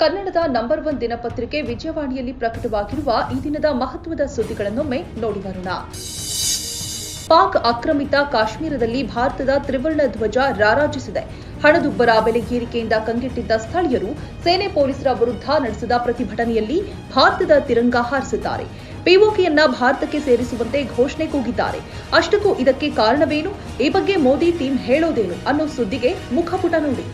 ಕನ್ನಡದ number one ದಿನಪತ್ರಿಕೆ ವಿಜಯವಾಣಿಯಲ್ಲಿ ಪ್ರಕಟವಾಗಿರುವ ಈ ದಿನದ ಮಹತ್ವದ ಸುದ್ದಿಗಳನ್ನೊಮ್ಮೆ ನೋಡಿ ಬರೋಣ. ಪಾಕ್ ಆಕ್ರಮಿತ ಕಾಶ್ಮೀರದಲ್ಲಿ ಭಾರತದ ತ್ರಿವರ್ಣ ಧ್ವಜ ರಾರಾಜಿಸಿದೆ. ಹಣದುಬ್ಬರ ಬೆಲೆ ಏರಿಕೆಯಿಂದ ಕಂಗೆಟ್ಟಿದ್ದ ಸ್ಥಳೀಯರು ಸೇನೆ ಪೊಲೀಸರ ವಿರುದ್ಧ ನಡೆಸಿದ ಪ್ರತಿಭಟನೆಯಲ್ಲಿ ಭಾರತದ ತಿರಂಗ ಹಾರಿಸಿದ್ದಾರೆ. ಪಿಒಕೆಯನ್ನ ಭಾರತಕ್ಕೆ ಸೇರಿಸುವಂತೆ ಘೋಷಣೆ ಕೂಗಿದ್ದಾರೆ. ಅಷ್ಟಕ್ಕೂ ಇದಕ್ಕೆ ಕಾರಣವೇನು? ಈ ಬಗ್ಗೆ ಮೋದಿ ಟೀಮ್ ಹೇಳೋದೇನು ಅನ್ನೋ ಸುದ್ದಿಗೆ ಮುಖಪುಟ ನೋಡಿ.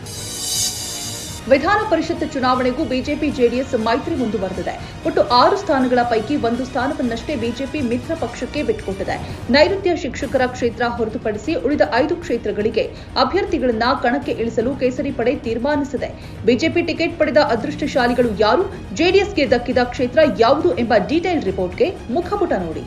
ವಿಧಾನ ಪರಿಷತ್ ಚುನಾವಣೆಗೂ ಬಿಜೆಪಿ ಜೆಡಿಎಸ್ ಮೈತ್ರಿ ಮುಂದುವರೆದಿದೆ. ಒಟ್ಟು ಆರು ಸ್ಥಾನಗಳ ಪೈಕಿ ಒಂದು ಸ್ಥಾನವನ್ನಷ್ಟೇ ಬಿಜೆಪಿ ಮಿತ್ರ ಪಕ್ಷಕ್ಕೆ ಬಿಟ್ಟುಕೊಟ್ಟಿದೆ. ನೈಋತ್ಯ ಶಿಕ್ಷಕರ ಕ್ಷೇತ್ರ ಹೊರತುಪಡಿಸಿ ಉಳಿದ ಐದು ಕ್ಷೇತ್ರಗಳಿಗೆ ಅಭ್ಯರ್ಥಿಗಳನ್ನ ಕಣಕ್ಕೆ ಇಳಿಸಲು ಕೇಸರಿ ಪಡೆ ತೀರ್ಮಾನಿಸಿದೆ. ಬಿಜೆಪಿ ಟಿಕೆಟ್ ಪಡೆದ ಅದೃಷ್ಟಶಾಲಿಗಳು ಯಾರು? ಜೆಡಿಎಸ್ಗೆ ದಕ್ಕಿದ ಕ್ಷೇತ್ರ ಯಾವುದು ಎಂಬ ಡೀಟೇಲ್ ರಿಪೋರ್ಟ್ಗೆ ಮುಖಪುಟ ನೋಡಿ.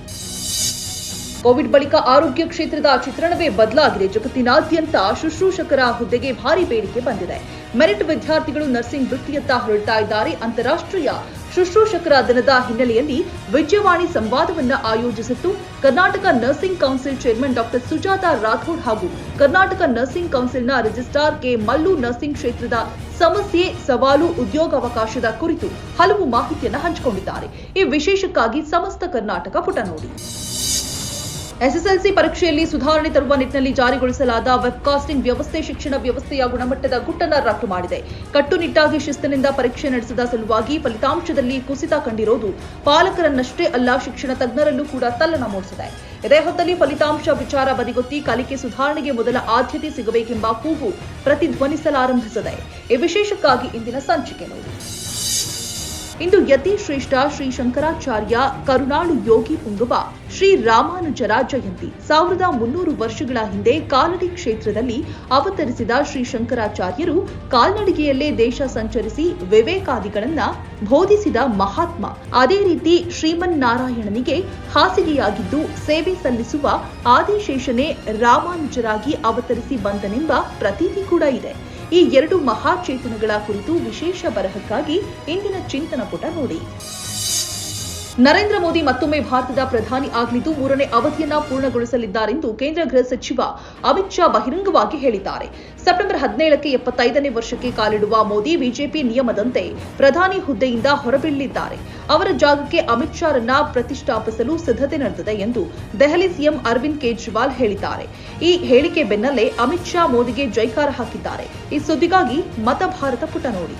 ಕೋವಿಡ್ ಬಳಿಕ ಆರೋಗ್ಯ ಕ್ಷೇತ್ರದ ಚಿತ್ರಣವೇ ಬದಲಾಗಿದೆ. ಜಗತ್ತಿನಾದ್ಯಂತ ಶುಶ್ರೂಷಕರ ಹುದ್ದೆಗೆ ಭಾರಿ ಬೇಡಿಕೆ ಬಂದಿದೆ. ಮೆರಿಟ್ ವಿದ್ಯಾರ್ಥಿಗಳು ನರ್ಸಿಂಗ್ ವೃತ್ತಿಯತ್ತ ಹೊರಡ್ತಾ ಇದ್ದಾರೆ. ಅಂತಾರಾಷ್ಟ್ರೀಯ ಶುಶ್ರೂಷಕರ ದಿನದ ಹಿನ್ನೆಲೆಯಲ್ಲಿ ವಿಜಯವಾಣಿ ಸಂವಾದವನ್ನ ಆಯೋಜಿಸಿತ್ತು. Karnataka nursing council chairman doctor Sujata Rathod ಹಾಗೂ ಕರ್ನಾಟಕ ನರ್ಸಿಂಗ್ ಕೌನ್ಸಿಲ್ನ ರಿಜಿಸ್ಟ್ರಾರ್ ಕೆ. ಮಲ್ಲು ನರ್ಸಿಂಗ್ ಕ್ಷೇತ್ರದ ಸಮಸ್ಯೆ, ಸವಾಲು, ಉದ್ಯೋಗಾವಕಾಶದ ಕುರಿತು ಹಲವು ಮಾಹಿತಿಯನ್ನು ಹಂಚಿಕೊಂಡಿದ್ದಾರೆ. ಈ ವಿಶೇಷಕ್ಕಾಗಿ ಸಮಸ್ತ ಕರ್ನಾಟಕ ಪುಟ ನೋಡಿ. ಎಸ್ಎಸ್ಎಲ್ಸಿ ಪರೀಕ್ಷೆಯಲ್ಲಿ ಸುಧಾರಣೆ ತರುವ ನಿಟ್ಟಿನಲ್ಲಿ ಜಾರಿಗೊಳಿಸಲಾದ ವೆಬ್ಕಾಸ್ಟಿಂಗ್ ವ್ಯವಸ್ಥೆ, ಶಿಕ್ಷಣ ವ್ಯವಸ್ಥೆಯ ಗುಣಮಟ್ಟದ ಗುಟ್ಟನ ರಟ್ಟು ಮಾಡಿದೆ. ಕಟ್ಟುನಿಟ್ಟಾಗಿ ಶಿಸ್ತಿನಿಂದ ಪರೀಕ್ಷೆ ನಡೆಸಿದ ಸಲುವಾಗಿ ಫಲಿತಾಂಶದಲ್ಲಿ ಕುಸಿತ ಕಂಡಿರೋದು ಪಾಲಕರನ್ನಷ್ಟೇ ಅಲ್ಲ, ಶಿಕ್ಷಣ ತಜ್ಞರಲ್ಲೂ ಕೂಡ ತಲ್ಲಣ ಮೂಡಿಸಿದೆ ಇದೇ ಹೊತ್ತಲ್ಲಿ ಫಲಿತಾಂಶ ವಿಚಾರ ಬದಿಗೊತ್ತಿ ಕಲಿಕೆ ಸುಧಾರಣೆಗೆ ಮೊದಲ ಆದ್ಯತೆ ಸಿಗಬೇಕೆಂಬ ಕೂಗು ಪ್ರತಿಧ್ವನಿಸಲಾರಂಭಿಸಿದೆ. ಈ ವಿಶೇಷಕ್ಕಾಗಿ ಇಂದಿನ ಸಂಚಿಕೆ ನೋಡಿ. ಇಂದು ಯತಿ ಶ್ರೇಷ್ಠ ಶ್ರೀ ಶಂಕರಾಚಾರ್ಯ ಕರುಣಾಳು ಯೋಗಿ ಪುಂಗವ ಶ್ರೀ ರಾಮಾನುಜರ ಜಯಂತಿ ಸಾವಿರದ ಮುನ್ನೂರು ವರ್ಷಗಳ ಹಿಂದೆ ಕಾಲಡಿ ಕ್ಷೇತ್ರದಲ್ಲಿ ಅವತರಿಸಿದ ಶ್ರೀ ಶಂಕರಾಚಾರ್ಯರು ಕಾಲ್ನಡಿಗೆಯಲ್ಲೇ ದೇಶ ಸಂಚರಿಸಿ ವಿವೇಕಾದಿಗಳನ್ನ ಬೋಧಿಸಿದ ಮಹಾತ್ಮ. ಅದೇ ರೀತಿ ಶ್ರೀಮನ್ನಾರಾಯಣನಿಗೆ ಹಾಸಿಗೆಯಾಗಿದ್ದು ಸೇವೆ ಸಲ್ಲಿಸುವ ಆದಿಶೇಷನೇ ರಾಮಾನುಜರಾಗಿ ಅವತರಿಸಿ ಬಂದನೆಂಬ ಪ್ರತೀತಿ ಕೂಡ ಇದೆ. ಈ ಎರಡು ಮಹಾಚೇತನಗಳ ಕುರಿತು ವಿಶೇಷ ಬರಹಕ್ಕಾಗಿ ಇಂದಿನ ಚಿಂತನ ಪುಟ ನೋಡಿ. ನರೇಂದ್ರ ಮೋದಿ ಮತ್ತೊಮ್ಮೆ ಭಾರತದ ಪ್ರಧಾನಿ ಆಗಲಿದ್ದು ಮೂರನೇ ಅವಧಿಯನ್ನ ಪೂರ್ಣಗೊಳಿಸಲಿದ್ದಾರೆಂದು ಕೇಂದ್ರ ಗೃಹ ಸಚಿವ ಅಮಿತ್ ಶಾ ಬಹಿರಂಗವಾಗಿ ಹೇಳಿದ್ದಾರೆ. ಸೆಪ್ಟೆಂಬರ್ ಹದಿನೇಳಕ್ಕೆ ಎಪ್ಪತ್ತೈದನೇ ವರ್ಷಕ್ಕೆ ಕಾಲಿಡುವ ಮೋದಿ ಬಿಜೆಪಿ ನಿಯಮದಂತೆ ಪ್ರಧಾನಿ ಹುದ್ದೆಯಿಂದ ಹೊರಬೀಳಲಿದ್ದಾರೆ. ಅವರ ಜಾಗಕ್ಕೆ ಅಮಿತ್ ಶಾರನ್ನ ಪ್ರತಿಷ್ಠಾಪಿಸಲು ಸಿದ್ಧತೆ ನಡೆದಿದೆ ಎಂದು ದೆಹಲಿ ಸಿಎಂ ಅರವಿಂದ್ ಕೇಜ್ರಿವಾಲ್ ಹೇಳಿದ್ದಾರೆ. ಈ ಹೇಳಿಕೆ ಬೆನ್ನಲ್ಲೇ ಅಮಿತ್ ಶಾ ಮೋದಿಗೆ ಜೈಕಾರ ಹಾಕಿದ್ದಾರೆ. ಈ ಸುದ್ದಿಗಾಗಿ ಮತ ಭಾರತ ಪುಟ ನೋಡಿ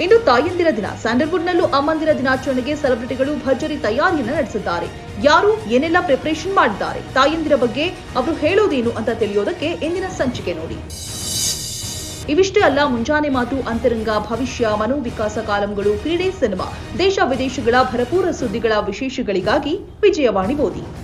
ಇಂದು ತಾಯಂದಿರ ದಿನ. ಸ್ಯಾಂಡಲ್ವುಡ್ನಲ್ಲೂ ಅಮ್ಮಂದಿರ ದಿನಾಚರಣೆಗೆ ಸೆಲೆಬ್ರಿಟಿಗಳು ಭರ್ಜರಿ ತಯಾರಿಯನ್ನ ನಡೆಸಿದ್ದಾರೆ. ಯಾರು ಏನೆಲ್ಲ ಪ್ರಿಪರೇಷನ್ ಮಾಡಿದ್ದಾರೆ? ತಾಯಂದಿರ ಬಗ್ಗೆ ಅವರು ಹೇಳೋದೇನು ಅಂತ ತಿಳಿಯೋದಕ್ಕೆ ಇಂದಿನ ಸಂಚಿಕೆ ನೋಡಿ. ಇವಿಷ್ಟೇ ಅಲ್ಲ, ಮುಂಜಾನೆ ಮಾತು, ಅಂತರಂಗ, ಭವಿಷ್ಯ, ಮನೋವಿಕಾಸ ಕಾಲಂಗಳು, ಕ್ರೀಡೆ, ಸಿನಿಮಾ, ದೇಶ ವಿದೇಶಗಳ ಭರಪೂರ ಸುದ್ದಿಗಳ ವಿಶೇಷಗಳಿಗಾಗಿ ವಿಜಯವಾಣಿ ಓದಿ.